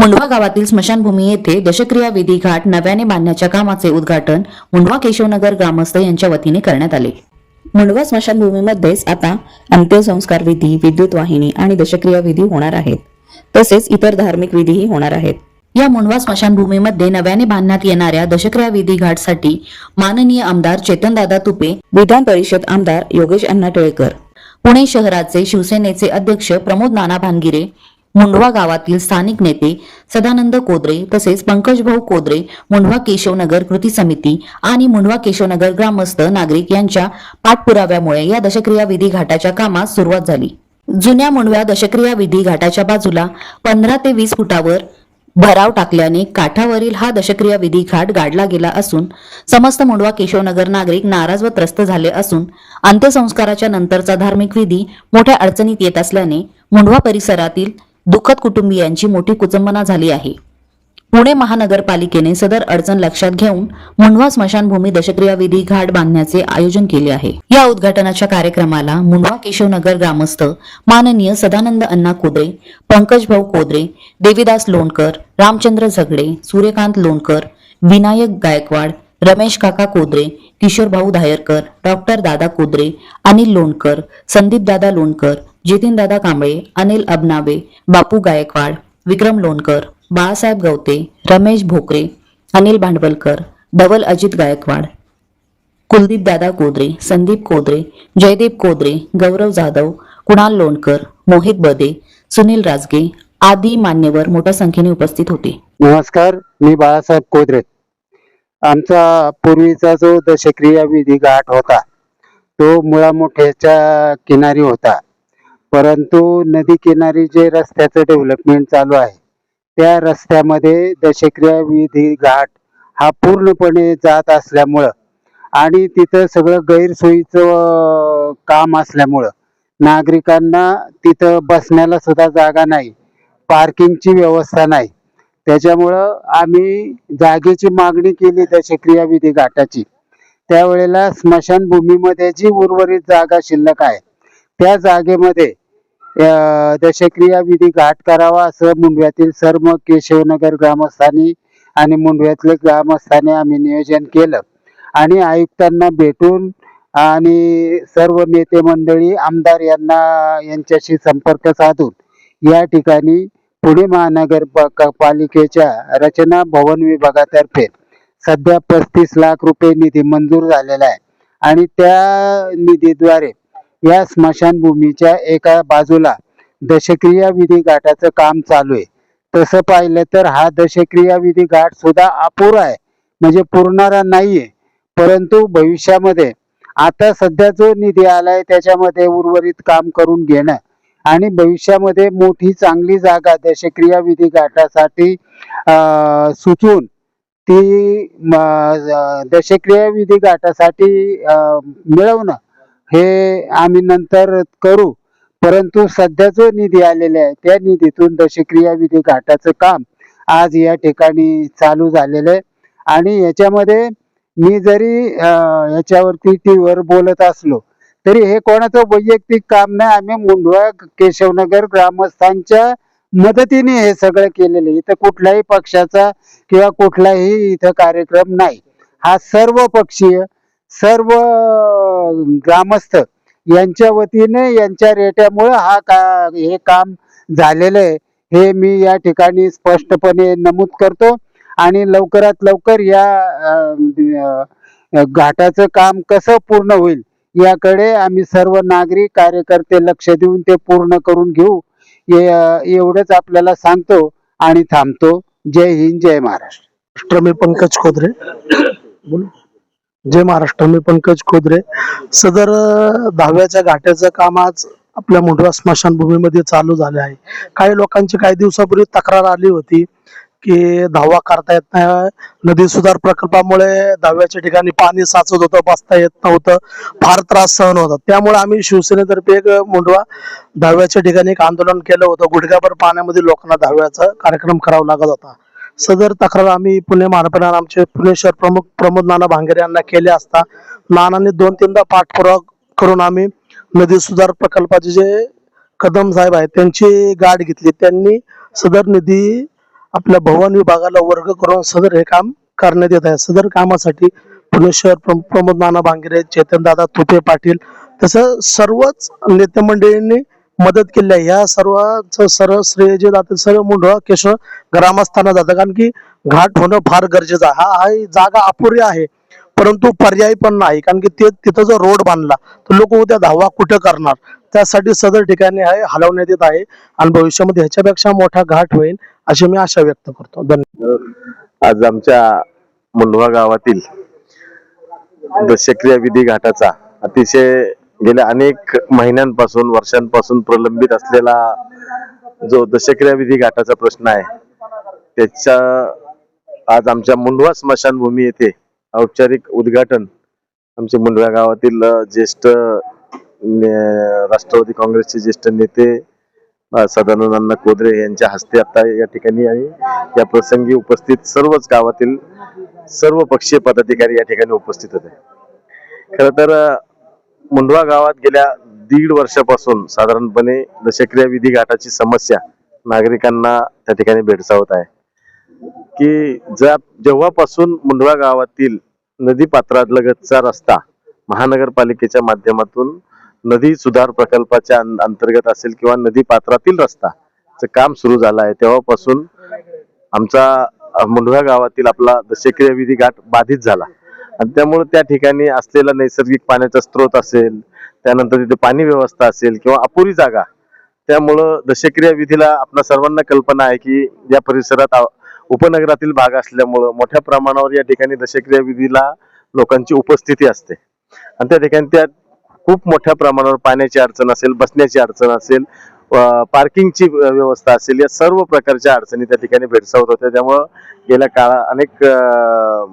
मुंडवा गावातील स्मशानभूमी येथे दशक्रिया विधी घाट नव्याने बांधण्याच्या कामाचे उद्घाटन मुंडवा केशवनगर ग्रामस्थ यांच्या वतीने करण्यात आले. मुंडवा स्मशानभूमीमध्येच आता अंत्यसंस्कार विधी विद्युत वाहिनी आणि दशक्रिया विधी होणार आहेत. तसेच इतर धार्मिक विधीही होणार आहेत. या मुंडवा स्मशानभूमीमध्ये नव्याने बांधण्यात येणाऱ्या दशक्रिया विधी घाटसाठी माननीय आमदार चेतनदादा तुपे विधान परिषद आमदार योगेश अण्णा टिळेकर पुणे शहराचे शिवसेनेचे अध्यक्ष प्रमोद नाना भानगिरे मुंडवा गावातील स्थानिक नेते सदानंद कोदरे तसेच पंकजभाऊ कोदरे मुंडवा केशवनगर कृती समिती आणि मुंडवा केशवनगर ग्रामस्थ नागरिक यांच्या पाठपुराव्यामुळे या दशक्रिया विधी घाटाच्या कामास सुरुवात झाली. जुन्या मुंडव्या दशक्रिया विधी घाटाच्या बाजूला पंधरा ते वीस फुटावर भराव टाकल्याने काठावरील हा दशक्रिया विधी घाट गाडला गेला असून समस्त मुंडवा केशवनगर नागरिक नाराज व त्रस्त झाले असून अंत्यसंस्काराच्या नंतरचा धार्मिक विधी मोठ्या अडचणीत येत असल्याने मुंडवा परिसरातील दुःखद कुटुंबियांची मोठी कुचंबना झाली आहे. पुणे महानगरपालिकेने सदर अडचण लक्षात घेऊन मुंडवा स्मशानभूमी दशक्रिया विधी घाट बांधण्याचे आयोजन केले आहे. या उद्घाटनाच्या कार्यक्रमाला मुंडवा केशवनगर ग्रामस्थ माननीय सदानंद अण्णा कोदरे पंकज भाऊ कोदरे लोणकर रामचंद्र झगडे सूर्यकांत लोणकर विनायक गायकवाड रमेश काका कोदरे किशोर भाऊ धायरकर डॉक्टर दादा कोदरे अनिल लोणकर संदीप दादा लोणकर जितीन दादा कांबळे अनिल अबनावे बापू गायकवाड विक्रम लोणकर बाळासाहेब गवते रमेश भोकरे अनिल भांडवलकर धवल अजित गायकवाड कुलदीप दादा कोदरे संदीप कोदरे जयदीप कोदरे गौरव जाधव कुणाल लोणकर मोहित बदे सुनील राजगे आदी मान्यवर मोठ्या संख्येने उपस्थित होते. नमस्कार मी बाळासाहेब कोदरे. आमचा पूर्वीचा जो दशक्रिया विधी घाट होता तो मुळामुठ्याच्या किनारी होता. परंतु नदी किनारी जे रस्त्याचं डेव्हलपमेंट चालू आहे त्या रस्त्यामध्ये दशक्रिया विधी घाट हा पूर्णपणे जात असल्यामुळं आणि तिथं सगळं गैरसोयीचं काम असल्यामुळं नागरिकांना तिथं बसण्याला सुद्धा जागा नाही पार्किंगची व्यवस्था नाही. त्याच्यामुळं आम्ही जागेची मागणी केली दशक्रिया विधी घाटाची. त्यावेळेला स्मशानभूमीमध्ये जी उर्वरित जागा शिल्लक आहे त्या जागेमध्ये दशक्रिया विधी घाट करावा असं मुंडव्यातील सर्व केशवनगर ग्रामस्थांनी आणि मुंडव्यातले ग्रामस्थांनी आम्ही नियोजन केलं. आणि आयुक्तांना भेटून आणि सर्व नेते मंडळी आमदार यांना यांच्याशी संपर्क साधून या ठिकाणी पुणे महानगर पालिकेच्या रचना भवन विभागातर्फे सध्या पस्तीस लाख रुपये निधी मंजूर झालेला आहे. आणि त्या निधीद्वारे या स्मशानभूमीच्या एका बाजूला दशक्रिया विधी घाटाचं काम चालू आहे. तसं पाहिलं तर हा दशक्रिया विधी घाट सुद्धा अपुरा आहे. म्हणजे पुरणारा नाहीये. परंतु भविष्यामध्ये आता सध्या जो निधी आलाय त्याच्यामध्ये उर्वरित काम करून घेणं आणि भविष्यामध्ये मोठी चांगली जागा दशक्रिया विधी घाटासाठी अं, ती दशक्रिया विधी घाटासाठी मिळवणं हे आम्ही नंतर करू. परंतु सध्या जो निधी आलेला आहे त्या निधीतून दशक्रिया विधी घाटाचं काम आज या ठिकाणी चालू झालेलं आहे. आणि याच्यामध्ये मी जरी याच्यावरती टीव्हीवर बोलत असलो तरी हे कोणाचं वैयक्तिक काम नाही. आम्ही मुंडवा केशवनगर ग्रामस्थांच्या मदतीने हे सगळं केलेलं आहे. इथं कुठल्याही पक्षाचा किंवा कुठलाही इथं कार्यक्रम नाही. हा सर्व पक्षीय सर्व ग्रामस्थ यांच्या वतीने यांच्या रेट्यामुळे हा का हे काम झालेलं आहे. हे मी या ठिकाणी स्पष्टपणे नमूद करतो आणि लवकरात लवकर या घाटाचं काम कसं पूर्ण होईल याकडे आम्ही सर्व नागरिक कार्यकर्ते लक्ष देऊन ते पूर्ण करून घेऊ. एवढंच आपल्याला सांगतो आणि थांबतो. जय हिंद जय महाराष्ट्र. महाराष्ट्र मी पंकज खोदरे. बोलू. जय महाराष्ट्र मी पंकज खोदरे. सदर दहाव्याच्या घाट्याचं काम आज आपल्या मुंडवा स्मशानभूमीमध्ये चालू झाले आहे. काही लोकांची काही दिवसापूर्वी तक्रार आली होती की धावा करता येत नाही. नदी सुधार प्रकल्पामुळे दहाव्याच्या ठिकाणी पाणी साचत होतं बसता येत नव्हतं. फार त्रास सहन होता. त्यामुळे आम्ही शिवसेनेतर्फे एक मुंडवा दहाव्याच्या ठिकाणी एक आंदोलन केलं होतं. गुडघ्याभर पाण्यामध्ये लोकांना दहाव्याचा कार्यक्रम करावा लागत होता. सदर तक्रार आम्ही पुणे महानगरात आमचे पुणे शहर प्रमुख प्रमोद नाना भांगरे यांना केले असता नानांनी दोन तीनदा पाठपुरावा करून आम्ही नदी सुधार प्रकल्पाचे जे कदम साहेब आहेत त्यांची गाठ घेतली. त्यांनी सदर निधी आपल्या भवन विभागाला वर्ग करून सदर हे काम करण्यात येत आहे. सदर कामासाठी पुणे शहर प्रमोद नाना भांगेरे चेतन दादा तुपे पाटील तसं सर्वच नेते मंडळींनी मदत केली आहे. ह्या सर्वांचं सर्व श्रेय जे जातं सर्व मुंढळ केशव ग्रामस्थांना जातं. कारण की घाट होणं फार गरजेचं आहे. हा हा जागा अपुरी आहे परंतु पर्याय पण नाही. कारण की ते तिथं जर रोड बांधला तर लोक उद्या धावा कुठं करणार? त्यासाठी सदर ठिकाणी आहे हलवण्यात येत आहे आणि भविष्यामध्ये ह्याच्यापेक्षा मोठा घाट होईल अशी मी आशा व्यक्त करतो. धन्यवाद आज आमच्या मुंढवा गावातील दशक्रिया विधी घाटाचा अतिशय गेल्या अनेक महिन्यांपासून वर्षांपासून प्रलंबित असलेला जो दशक्रिया विधी घाटाचा प्रश्न आहे त्याच्या आज आमच्या मुंडवा स्मशानभूमी येथे औपचारिक उद्घाटन आमचे मुंडव्या गावातील ज्येष्ठ ने- राष्ट्रवादी काँग्रेसचे ज्येष्ठ नेते अ, सदानंद कोदरे यांच्या हस्ते आता या ठिकाणी आणि या प्रसंगी उपस्थित सर्वच गावातील सर्व पक्षीय पदाधिकारी या ठिकाणी उपस्थित होते. खर तर मुंडवा मुंढवा गावात गेल्या दीड वर्षापासून साधारणपणे दशक्रिया विधी घाटाची समस्या नागरिकांना त्या ठिकाणी भेडसावत आहे. की ज्या जेव्हापासून मुंढवा गावातील नदी पात्रालगतचा रस्ता महानगरपालिकेच्या माध्यमातून नदी सुधार प्रकल्पाच्या अं- अंतर्गत असेल किंवा नदी पात्रातील रस्ता काम सुरू झालं आहे तेव्हापासून आमचा अ, गावातील आपला दशक्रिया विधी घाट बाधित झाला. आणि त्यामुळे त्या ठिकाणी असलेला नैसर्गिक पाण्याचा स्रोत असेल त्यानंतर तिथे पाणी व्यवस्था असेल किंवा अपुरी जागा त्यामुळं दशक्रिया विधीला आपल्या सर्वांना कल्पना आहे की या परिसरात उपनगरातील भाग असल्यामुळं मोठ्या प्रमाणावर या ठिकाणी दशक्रिया विधीला लोकांची उपस्थिती असते. आणि त्या ठिकाणी त्या खूप मोठ्या प्रमाणावर पाण्याची अडचण असेल बसण्याची अडचण असेल पार्किंगची व्यवस्था असेल या सर्व प्रकारच्या अडचणी त्या ठिकाणी भेडसावत होत्या. त्यामुळं गेल्या काळा अनेक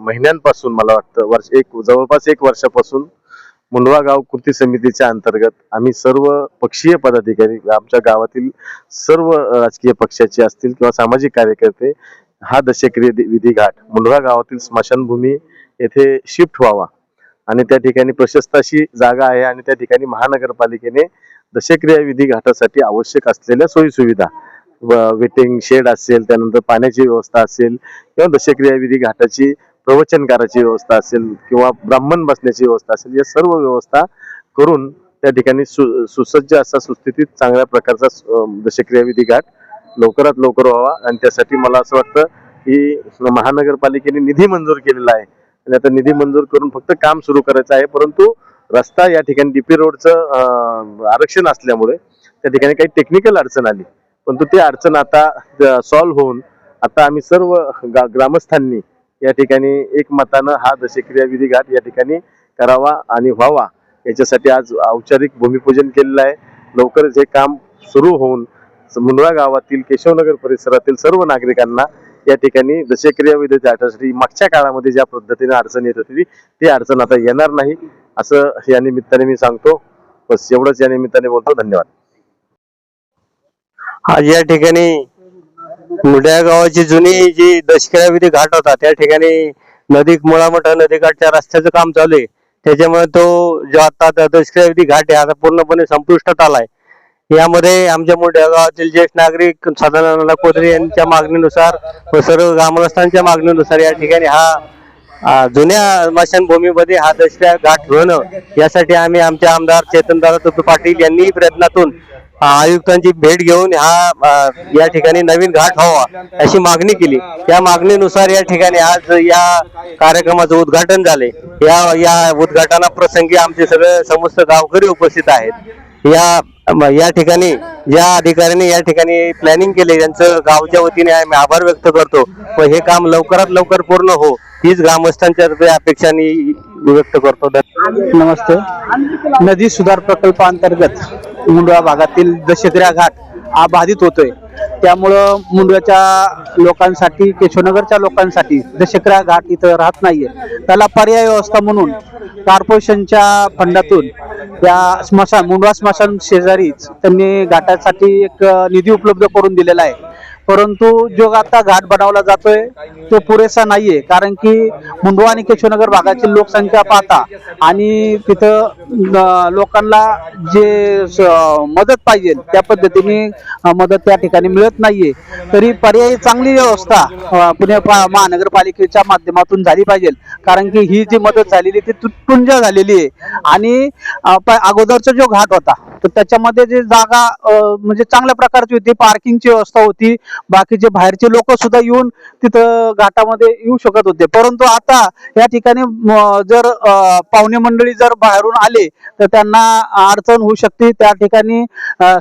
महिन्यांपासून मला वाटतं वर्ष एक जवळपास एक वर्षापासून मुंडवा गाव कृती समितीच्या अंतर्गत आम्ही सर्व पक्षीय पदाधिकारी आमच्या गावातील सर्व राजकीय पक्षाचे असतील किंवा सामाजिक कार्यकर्ते हा दशक्रिय विधी घाट मुंडवा गावातील स्मशानभूमी येथे शिफ्ट व्हावा. आणि त्या ठिकाणी प्रशस्त अशी जागा आहे आणि त्या ठिकाणी महानगरपालिकेने दशक्रिया विधी घाटासाठी आवश्यक असलेल्या सोयीसुविधा वेटिंग शेड असेल त्यानंतर पाण्याची व्यवस्था असेल किंवा दशक्रिया विधी घाटाची प्रवचनकाराची व्यवस्था असेल किंवा ब्राह्मण बसण्याची व्यवस्था असेल या सर्व व्यवस्था करून त्या ठिकाणी सु सुसज्ज असा सुस्थितीत चांगल्या प्रकारचा दशक्रियाविधी दशक्रिया विधी घाट लवकरात लवकर व्हावा. आणि त्यासाठी मला असं वाटतं की महानगरपालिकेने निधी मंजूर केलेला आहे. आणि आता निधी मंजूर करून फक्त काम सुरू करायचं आहे परंतु रस्ता या ठिकाणी डीपी रोडचं आरक्षण असल्यामुळे त्या ठिकाणी काही टेक्निकल अडचण आली. परंतु ती अडचण आता सॉल्व्ह होऊन आता आम्ही सर्व गा- ग्रामस्थांनी या ठिकाणी एकमतानं हा दशक्रिया घाट या ठिकाणी करावा आणि व्हावा. याच्यासाठी आज औपचारिक भूमिपूजन केलेलं आहे. लवकरच हे काम सुरू होऊन मुंडळा गावातील केशवनगर परिसरातील सर्व नागरिकांना या ठिकाणी दशक्रिया विधी घाटासाठी मागच्या काळामध्ये ज्या पद्धतीने अडचण येत होती ती अडचण आता येणार नाही असं या निमित्ताने मी सांगतो. बस एवढंच या निमित्ताने बोलतो. धन्यवाद. आज या ठिकाणी मुड्या गावाची जुनी जी दशकऱ्या विधी घाट होता त्या ठिकाणी नदी मुळामठा नदीकाठच्या रस्त्याचं काम चालू आहे. त्याच्यामुळे तो जो आता दशकऱ्या विधी घाट आहे आता पूर्णपणे संपुष्टात आलाय. यामध्ये आमच्या मोठ्या गावातील ज्येष्ठ नागरिक सदानंद कोदरे यांच्या मागणीनुसार व सर्व ग्रामस्थांच्या मागणीनुसार या ठिकाणी हा जुन्या स्मशानभूमीमध्ये हा दसऱ्या घाट होणं यासाठी आम्ही आमच्या आमदार चेतनदादा तुपे पाटील यांनी प्रयत्नातून आयुक्तांची भेट घेऊन हा या ठिकाणी नवीन घाट व्हावा अशी मागणी केली. या मागणीनुसार या ठिकाणी आज या कार्यक्रमाचं उद्घाटन झाले. या या उद्घाटना प्रसंगी आमचे सगळे समस्त गावकरी उपस्थित आहेत. या या ठिकाणी या अधिकाऱ्यांनी या ठिकाणी प्लॅनिंग केले. त्यांचं गावच्या वतीने आम्ही आभार व्यक्त करतो. व हे काम लवकरात लवकर पूर्ण हो हीच ग्रामस्थांच्या तर्फे अपेक्षा व्यक्त करतो. नमस्ते. नदी सुधार प्रकल्पांतर्गत मुंडवा भागातील दशक्रिया घाट हा बाधित होतोय. त्यामुळं मुंडव्याच्या लोकांसाठी केशवनगरच्या लोकांसाठी दशकरा घाट इथं राहत नाहीये त्याला पर्याय व्यवस्था म्हणून कॉर्पोरेशनच्या फंडातून या स्मशान मुंडवा स्मशान शेजारीच त्यांनी घाटासाठी एक निधी उपलब्ध करून दिलेला आहे. परंतु जो आता घाट बनवला जातोय तो पुरेसा नाहीये कारण की मुंडवा आणि केशवनगर भागाची लोकसंख्या पाहता आणि तिथं लोकांना जे मदत पाहिजे त्या पद्धतीने मदत त्या ठिकाणी मिळत नाहीये. तरी पर्यायी चांगली व्यवस्था पुणे महानगरपालिकेच्या माध्यमातून झाली पाहिजे. कारण की ही जी मदत झालेली ती तुटपुंज झालेली आहे. आणि अगोदरचा जो घाट होता तर त्याच्यामध्ये जे जागा म्हणजे चांगल्या प्रकारची होती पार्किंगची व्यवस्था होती. बाकीचे बाहेरचे लोक सुद्धा येऊन तिथं घाटामध्ये येऊ शकत होते. परंतु आता या ठिकाणी जर पाहुणे मंडळी जर बाहेरून आले तर त्यांना अडचण होऊ शकते. त्या ठिकाणी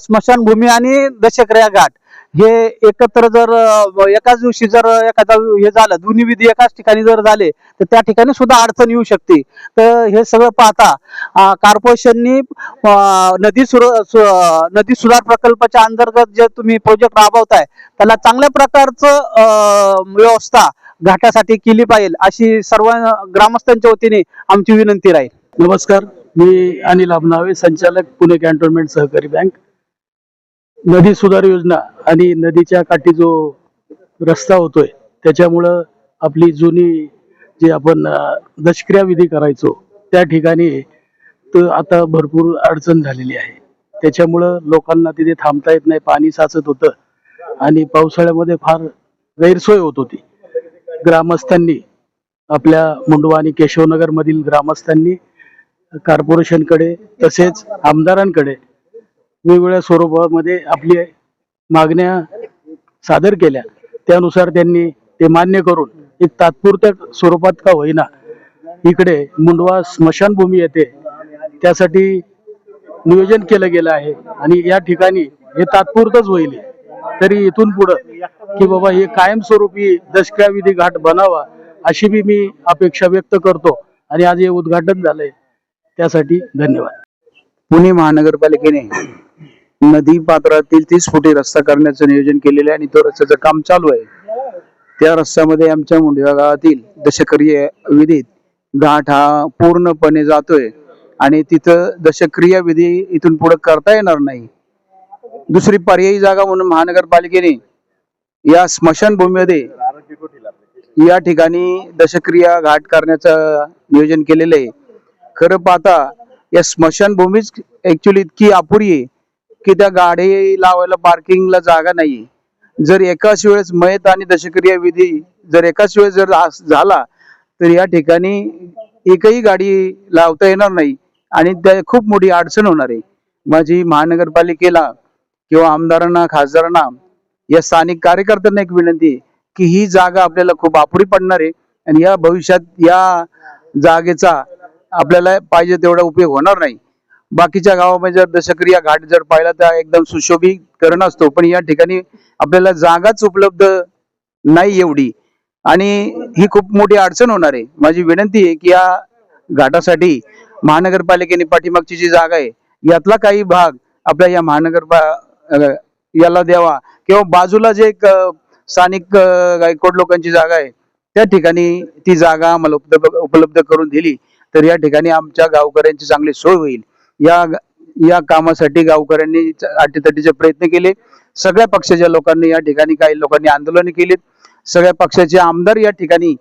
स्मशानभूमी आणि दशक्रिया घाट. हे एकत्र जर एकाच दिवशी जर एखादा हे झालं दोन्ही विधी एकाच ठिकाणी जर झाले तर त्या ठिकाणी सुद्धा अडचण येऊ शकते. तर हे सगळं पाहता कार्पोरेशननी कॉर्पोरेशननी नदी सुर सु- नदी सुधार प्रकल्पाच्या अंतर्गत जे तुम्ही प्रोजेक्ट राबवताय त्याला चांगल्या प्रकारचं व्यवस्था घाटासाठी केली पाहिजे अशी सर्व ग्रामस्थांच्या वतीने आमची विनंती राहील. नमस्कार मी अनिल आमनावे संचालक पुणे कॅन्टोन्मेंट सहकारी बँक. नदी सुधार योजना आणि नदीच्या काठी जो रस्ता होतोय त्याच्यामुळं आपली जुनी जी आपण अं, दशक्रिया विधी करायचो त्या ठिकाणी तर आता भरपूर अडचण झालेली आहे. त्याच्यामुळं लोकांना तिथे थांबता येत नाही पाणी साचत होतं आणि पावसाळ्यामध्ये फार गैरसोय होत होती. ग्रामस्थांनी आपल्या मुंडवा आणि केशवनगरमधील ग्रामस्थांनी कॉर्पोरेशनकडे तसेच आमदारांकडे वेगवेगळ्या स्वरूपामध्ये आपली मागण्या सादर केल्या. त्यानुसार त्यांनी ते मान्य करून एक तात्पुरत्या स्वरूपात का होईना इकडे मुंडवा स्मशानभूमी येते त्यासाठी नियोजन केलं गेलं आहे. आणि या ठिकाणी हे तात्पुरतच होईल. तरी इथून पुढं की बाबा हे कायमस्वरूपी दशक्रिया घाट बनावा अशी बी मी अपेक्षा व्यक्त करतो. आणि आज हे उद्घाटन झालंय. त्यासाठी धन्यवाद. पुणे महानगरपालिकेने नदी पात्रातील तीस फुटी रस्ता करण्याचं नियोजन केलेलं आहे आणि तो रस्त्याचं काम चालू आहे. त्या रस्त्यामध्ये आमच्या मुंडव्या गावातील दशक्रिय विधीत घाट हा पूर्णपणे जातोय आणि तिथं दशक्रिया विधी इथून पुढे करता येणार नाही. दुसरी पर्यायी जागा म्हणून महानगरपालिकेने या स्मशानभूमीमध्ये या ठिकाणी दशक्रिया घाट करण्याचं नियोजन केलेलं आहे. खरं पाहता या स्मशानभूमीच ऍक्च्युली इतकी अपुरी आहे. की त्या गाडी लावायला पार्किंगला जागा नाही जर एकाच वेळेस मयत आणि दशक्रिया विधी जर एकाच वेळेस जर झाला तर या ठिकाणी एकही गाडी लावता येणार नाही आणि त्या खूप मोठी अडचण होणार आहे. माझी महानगरपालिकेला किंवा आमदारांना खासदारांना या स्थानिक कार्यकर्त्यांना एक विनंती आहे की ही जागा आपल्याला खूप आपुडी पडणार आहे आणि या भविष्यात या जागेचा आपल्याला पाहिजे तेवढा उपयोग होणार नाही. बाकीच्या गावामध्ये जर दशक्रिया घाट जर पाहिला तर एकदम सुशोभीकरण असतो. पण या ठिकाणी आपल्याला जागाच उपलब्ध नाही एवढी. आणि ही खूप मोठी अडचण होणार आहे. माझी विनंती आहे की या घाटासाठी महानगरपालिकेने पाठीमागची जी जागा आहे यातला काही भाग आपल्या या महानगरपा याला द्यावा. किंवा बाजूला जे एक स्थानिक गायकोड गायकवाड लोकांची जागा आहे त्या ठिकाणी ती जागा आम्हाला उपलब्ध उपलब्ध करून दिली. तर या ठिकाणी आमच्या गावकऱ्यांची चांगली सोय होईल. या या कामासाठी गावकऱ्यांनी अटीतटीचे प्रयत्न केले. सगळ्या पक्षाच्या लोकांनी या ठिकाणी काही लोकांनी आंदोलन केलीत. सगळ्या पक्षाचे आमदार या ठिकाणी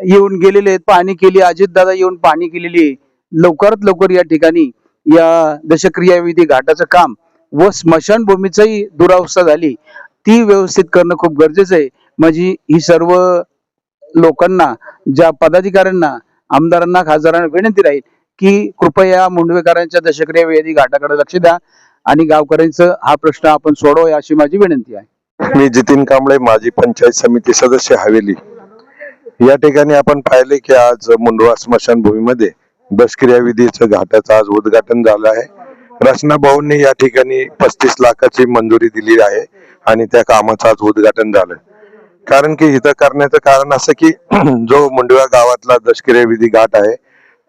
येऊन गेलेले आहेत. पाहणी केली अजितदादा येऊन पाहणी केलेली आहे. लवकरात लवकर या ठिकाणी या दशक्रियाविधी घाटाचं काम व स्मशानभूमीचंही दुरावस्था झाली ती व्यवस्थित करणं खूप गरजेचं आहे. म्हणजे ही सर्व लोकांना ज्या पदाधिकाऱ्यांना आमदारांना खासदारांना विनंती राहील की कृपया मुंडवेकरांच्या दशक्रिया विधी घाटाकडे लक्ष द्या. आणि गावकऱ्यांचं हा प्रश्न आपण सोडवूया अशी माझी विनंती आहे. मी जितीन कांबळे माजी पंचायत समिती सदस्य हवेली. या ठिकाणी आपण पाहिले की आज मुंडवा स्मशानभूमीमध्ये दशक्रिया विधीचं घाटाचं आज उद्घाटन झालं आहे. रचना भाऊंनी या ठिकाणी पस्तीस लाखाची मंजुरी दिली आहे आणि त्या कामाचं आज उद्घाटन झालं. कारण की इथं करण्याचं कारण असं की जो मुंडवा गावातला दशक्रिया विधी घाट आहे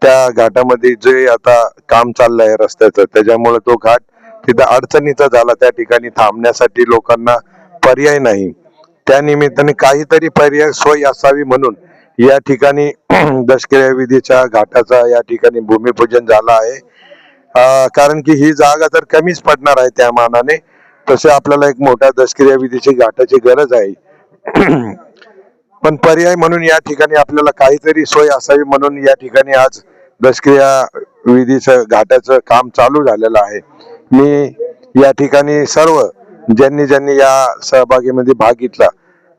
त्या घाटामध्ये जे आता काम चाललंय रस्त्याचं त्याच्यामुळे तो घाट तिथं अडचणीचा झाला त्या ठिकाणी थांबण्यासाठी लोकांना पर्याय नाही. त्या निमित्ताने काहीतरी पर्याय सोय असावी म्हणून या ठिकाणी दशक्रिया विधीच्या घाटाचा या ठिकाणी भूमिपूजन झाला आहे. कारण की ही जागा तर कमीच पडणार आहे त्या मानाने तसे आपल्याला एक मोठ्या दशक्रिया विधीची घाटाची गरज आहे. पण पर्याय म्हणून या ठिकाणी आपल्याला काहीतरी सोय असावी म्हणून या ठिकाणी आज दशक्रिया विधीचं घाटाचं काम चालू झालेलं आहे. मी या ठिकाणी सर्व ज्यांनी ज्यांनी या सहभागीमध्ये भाग घेतला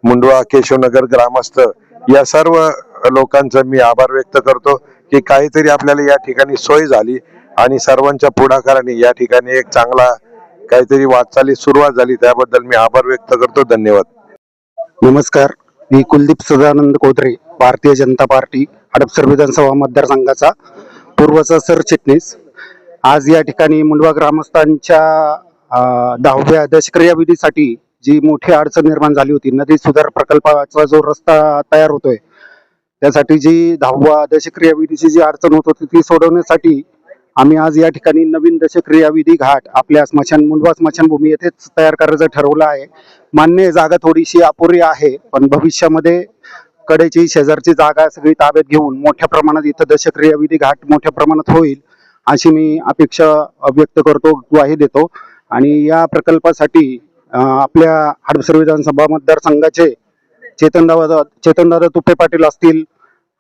मुंडवा केशवनगर ग्रामस्थ या सर्व लोकांचा मी आभार व्यक्त करतो की काहीतरी आपल्याला या ठिकाणी सोय झाली आणि सर्वांच्या पुढाकाराने या ठिकाणी एक चांगला काहीतरी वाटचाली सुरुवात झाली त्याबद्दल मी आभार व्यक्त करतो. धन्यवाद. नमस्कार. मी कुलदीप सदानंद कोथरे भारतीय जनता पार्टी हडपसर विधानसभा मतदारसंघाचा पूर्वचा सरचिटणीस आज या ठिकाणी मुंडवा ग्रामस्थांच्या दहाव्या दशक्रियाविधीसाठी जी मोठी अडचण निर्माण झाली होती नदी सुधार प्रकल्पाचा जो रस्ता तयार होतोय त्यासाठी जी दहावा दशक्रिया विधीची जी अडचण होत होती ती सोडवण्यासाठी आम्ही आज या ठिकाणी नवीन दशक्रियाविधी घाट आपल्या स्मशान मुंडवा स्मशानभूमी येथेच तयार करायचं ठरवलं आहे. मान्य जागा थोडीशी अपुरी आहे पण भविष्यामध्ये कडेची शेजारची जागा सगळी ताब्यात घेऊन मोठ्या प्रमाणात इथं दशक्रियाविधी घाट मोठ्या प्रमाणात होईल अशी मी अपेक्षा व्यक्त करतो ग्वाही देतो. आणि या प्रकल्पासाठी आपल्या हडपसर विधानसभा मतदारसंघाचे चेतनदादा चेतनदादा तुपे पाटील असतील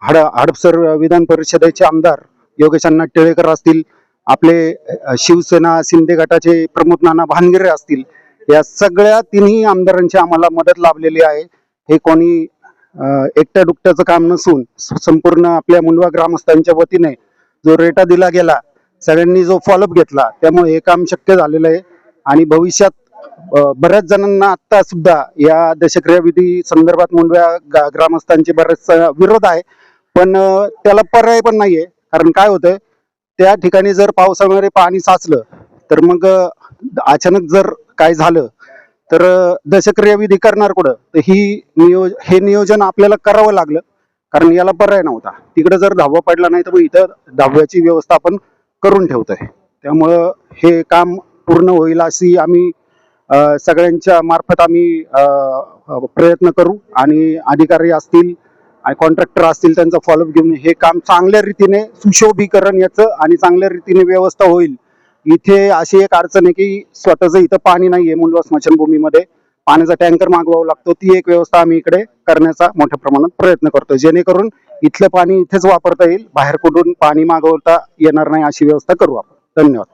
हड हडपसर विधान परिषदेचे आमदार योगेश अण्णा टिळेकर असतील आपले शिवसेना शिंदे गटाचे प्रमोद नाना भानगिरे असतील या सगळ्या तिन्ही आमदारांची आम्हाला मदत लाभलेली आहे. हे कोणी एकट्या दुकट्याचं काम नसून संपूर्ण आपल्या मुंडवा ग्रामस्थांच्या वतीने जो रेटा दिला गेला सगळ्यांनी जो फॉलोअप घेतला त्यामुळे हे काम शक्य झालेलं आहे. आणि भविष्यात बऱ्याच जणांना आता सुद्धा या दशक्रियाविधी संदर्भात मुंडव्या ग्रामस्थांचे बरेच विरोध आहे. पण त्याला पर्याय पण नाहीये. कारण काय होतंय त्या ठिकाणी जर पावसामध्ये पाणी साचलं तर मग अचानक जर काय झालं तर अं, दशक्रिया विधी करणार कुठं? तर ही नियोज हे नियोजन आपल्याला करावं लागलं कारण याला पर्याय नव्हता. तिकडे जर दहावा पडला नाही तर मग इथं धाव्याची व्यवस्था आपण करून ठेवतोय. त्यामुळं हे काम पूर्ण होईल अशी आम्ही सगळ्यांच्या मार्फत आम्ही प्रयत्न करू आणि अधिकारी असतील आणि कॉन्ट्रॅक्टर असतील त्यांचा फॉलोअप घेऊन हे काम चांगल्या रीतीने सुशोभीकरण याचं आणि चांगल्या रीतीने व्यवस्था होईल. इथे अशी एक अडचण आहे की स्वतःच इथं पाणी नाहीये मुंडवा स्मशानभूमीमध्ये. पाण्याचा टँकर मागवावा लागतो ती एक व्यवस्था आम्ही इकडे करण्याचा मोठ्या प्रमाणात प्रयत्न करतो जेणेकरून इथलं पाणी इथेच वापरता येईल बाहेर कुठून पाणी मागवता येणार नाही अशी व्यवस्था करू आपण. धन्यवाद.